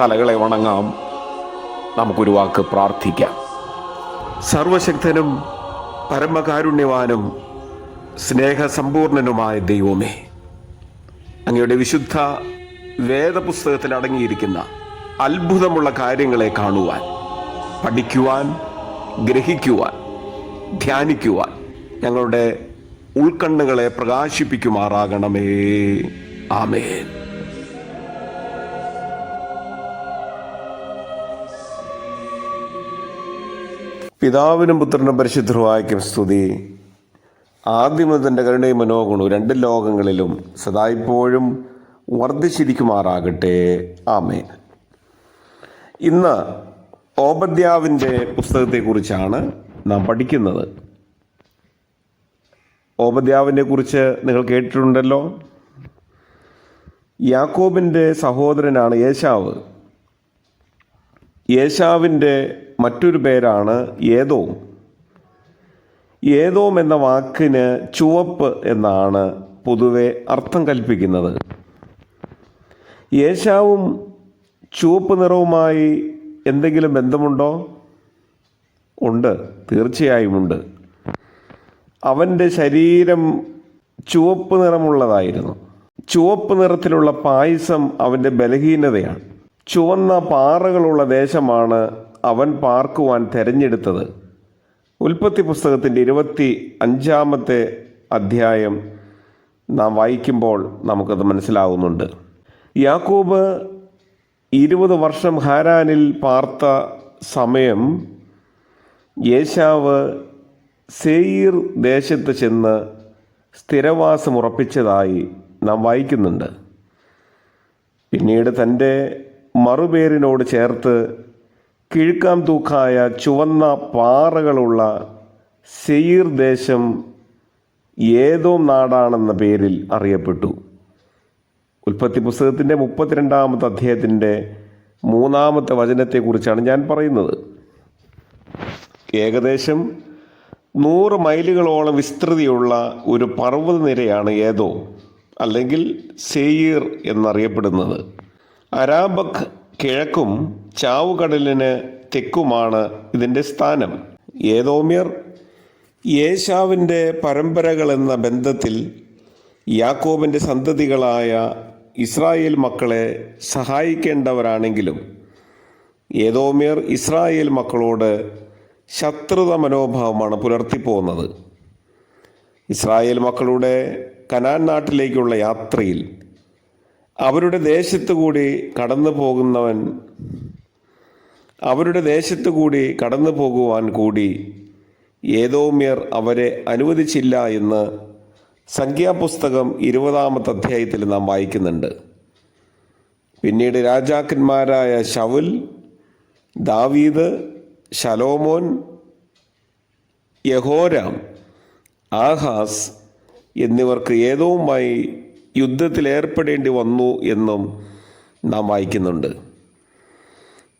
തലകളെ വണങ്ങാം. നമുക്കൊരു വാക്ക് പ്രാർത്ഥിക്കാം. സർവശക്തനും പരമകാരുണ്യവാനും സ്നേഹസമ്പൂർണനുമായ ദൈവമേ അങ്ങയുടെ വിശുദ്ധ വേദപുസ്തകത്തിൽ അടങ്ങിയിരിക്കുന്ന അത്ഭുതമുള്ള കാര്യങ്ങളെ കാണുവാൻ പഠിക്കുവാൻ ഗ്രഹിക്കുവാൻ ധ്യാനിക്കുവാൻ ഞങ്ങളുടെ ഉൾക്കണ്ണുകളെ പ്രകാശിപ്പിക്കുമാറാകണമേ. ആമേൻ. പിതാവിനും പുത്രനും പരിശുദ്ധവായിക്കും സ്തുതി ആദ്യം തന്റെ കരുണയും മനോഗുണവും രണ്ട് ലോകങ്ങളിലും സദായിപ്പോഴും വർദ്ധിച്ചിരിക്കുമാറാകട്ടെ. ആമേ ഇന്ന് ഓപദ്യാവിന്റെ പുസ്തകത്തെക്കുറിച്ചാണ് നാം പഠിക്കുന്നത്. ഓപദ്യാവിനെ കുറിച്ച് നിങ്ങൾ കേട്ടിട്ടുണ്ടല്ലോ. യാക്കോബിന്റെ സഹോദരനാണ് യേശാവ് യേശാവിന്റെ മറ്റൊരു പേരാണ് ഏതോം ഏതോം എന്ന വാക്കിന് ചുവപ്പ് എന്നാണ് പൊതുവെ അർത്ഥം കൽപ്പിക്കുന്നത്. യേശാവും ചുവപ്പ് നിറവുമായി എന്തെങ്കിലും ബന്ധമുണ്ടോ? ഉണ്ട് തീർച്ചയായും ഉണ്ട്. അവന്റെ ശരീരം ചുവപ്പ് നിറമുള്ളതായിരുന്നു. ചുവപ്പ് നിറത്തിലുള്ള പായസം അവന്റെ ബലഹീനതയാണ്. ചുവന്ന പാറകളുള്ള ദേശമാണ് അവൻ പാർക്കുവാൻ തിരഞ്ഞെടുത്തത്. ഉൽപ്പത്തി പുസ്തകത്തിന്റെ ഇരുപത്തി അഞ്ചാമത്തെ അധ്യായം നാം വായിക്കുമ്പോൾ നമുക്കത് മനസ്സിലാവുന്നുണ്ട്. യാക്കൂബ് ഇരുപത് വർഷം ഹാരാനിൽ പാർത്ത സമയം യേശാവ് സെയീർ ദേശത്ത് ചെന്ന് സ്ഥിരവാസം ഉറപ്പിച്ചതായി നാം വായിക്കുന്നുണ്ട്. പിന്നീട് തന്റെ മറുപേരിനോട് ചേർത്ത് കിഴുക്കാം തൂക്കായ ചുവന്ന പാറകളുള്ള സെയിർ ദേശം ഏതോ നാടാണെന്ന പേരിൽ അറിയപ്പെട്ടു. ഉൽപ്പത്തി പുസ്തകത്തിന്റെ മുപ്പത്തിരണ്ടാമത്തെ അധ്യായത്തിന്റെ മൂന്നാമത്തെ വചനത്തെക്കുറിച്ചാണ് ഞാൻ പറയുന്നത്. ഏകദേശം നൂറ് മൈലുകളോളം വിസ്തൃതിയുള്ള ഒരു പർവതനിരയാണ് ഏതോ അല്ലെങ്കിൽ സെയിർ എന്നറിയപ്പെടുന്നത്. അരാബക് കിഴക്കും ചാവുകടലിന് തെക്കുമാണ് ഇതിന്റെ സ്ഥാനം. ഏതോമ്യർ യേശാവിന്റെ പരമ്പരകൾ എന്ന ബന്ധത്തിൽ യാക്കോബിന്റെ സന്തതികളായ ഇസ്രായേൽ മക്കളെ സഹായിക്കേണ്ടവരാണെങ്കിലും ഏതോമ്യർ ഇസ്രായേൽ മക്കളോട് ശത്രുത മനോഭാവമാണ് പുലർത്തിപ്പോകുന്നത്. ഇസ്രായേൽ മക്കളുടെ കനാൻ നാട്ടിലേക്കുള്ള യാത്രയിൽ അവരുടെ ദേശത്തു കൂടി കടന്നു പോകുന്നവൻ അവരുടെ ദേശത്തു കൂടി കടന്നു പോകുവാൻ കൂടി ഏതോമ്യർ അവരെ അനുവദിച്ചില്ല എന്ന് സംഖ്യാപുസ്തകം ഇരുപതാമത്തെ അധ്യായത്തിൽ നാം വായിക്കുന്നുണ്ട്. പിന്നീട് രാജാക്കന്മാരായ ഷവുൽ ദാവീദ് ശലോമോൻ യഹോരാം ആഹാസ് എന്നിവർക്ക് ഏതോവുമായി യുദ്ധത്തിൽ ഏർപ്പെടേണ്ടി വന്നു എന്നും നാം വായിക്കുന്നുണ്ട്.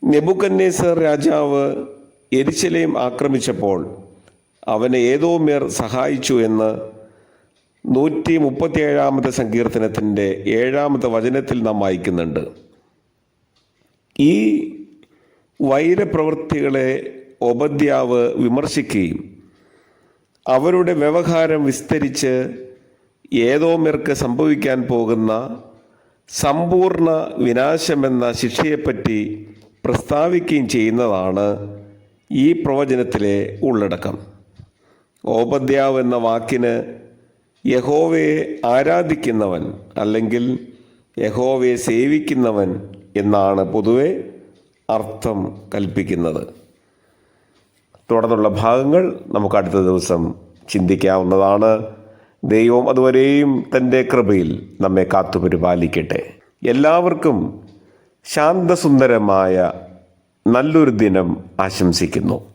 നെബുക്കന്നേസർ രാജാവ് എരിശലേം ആക്രമിച്ചപ്പോൾ അവനെ ഏതോ മേർ സഹായിച്ചു എന്ന് നൂറ്റി മുപ്പത്തിയേഴാമത്തെ സങ്കീർത്തനത്തിന്റെ ഏഴാമത്തെ വചനത്തിൽ നാം വായിക്കുന്നുണ്ട്. ഈ വൈരപ്രവൃത്തികളെ ഒബദ്യാവ് വിമർശിക്കുകയും അവരുടെ വ്യവഹാരം വിസ്തരിച്ച് ഏതോമിർക്ക് സംഭവിക്കാൻ പോകുന്ന സമ്പൂർണ വിനാശമെന്ന ശിക്ഷയെപ്പറ്റി പ്രസ്താവിക്കുകയും ചെയ്യുന്നതാണ് ഈ പ്രവചനത്തിലെ ഉള്ളടക്കം. ഓപദ്യാവ് എന്ന വാക്കിന് യഹോവയെ ആരാധിക്കുന്നവൻ അല്ലെങ്കിൽ യഹോവയെ സേവിക്കുന്നവൻ എന്നാണ് പൊതുവെ അർത്ഥം കൽപ്പിക്കുന്നത്. തുടർന്നുള്ള ഭാഗങ്ങൾ നമുക്ക് അടുത്ത ദിവസം ചിന്തിക്കാവുന്നതാണ്. ദൈവം അതുവരെയും തന്റെ കൃപയിൽ നമ്മെ കാത്തുപരിപാലിക്കട്ടെ എല്ലാവർക്കും ശാന്തസുന്ദരമായ നല്ലൊരു ദിനം ആശംസിക്കുന്നു.